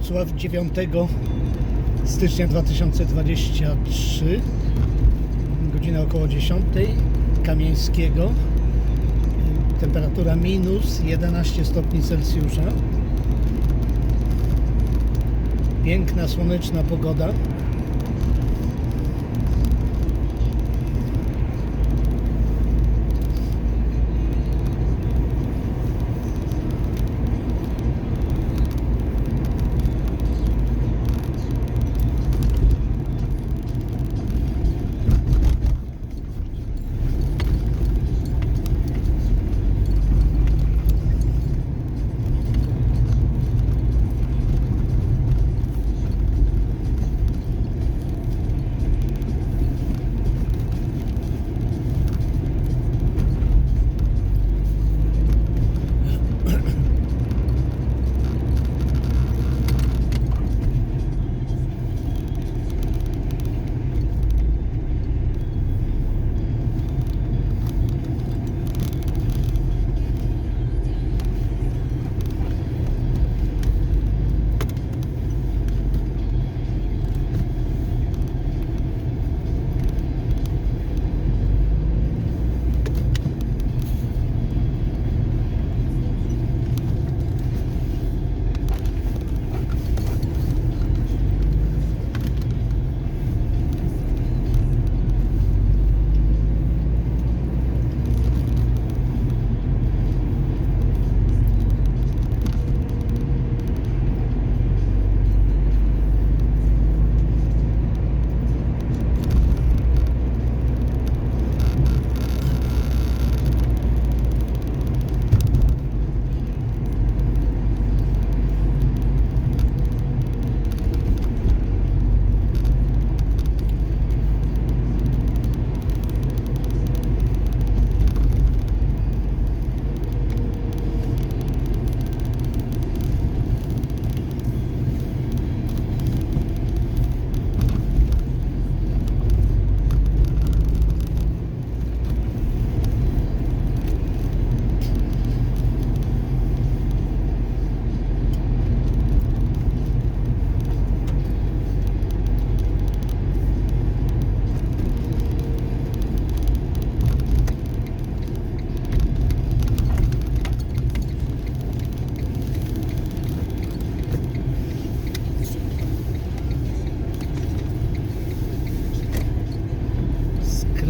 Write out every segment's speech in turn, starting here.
Wrocław 9 stycznia 2023 godzina około 10 Kamieńskiego. Temperatura minus 11 stopni Celsjusza. Piękna słoneczna pogoda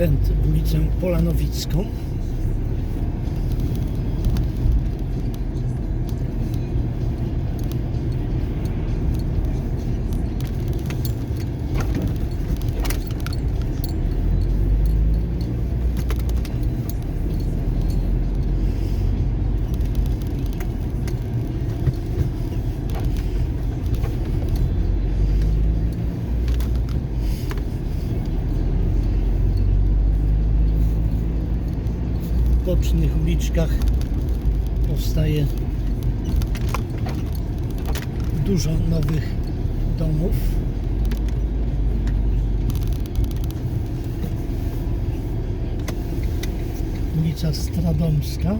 skręt w ulicę Polanowicką bocznych uliczkach powstaje dużo nowych domów. Ulica Stradomska.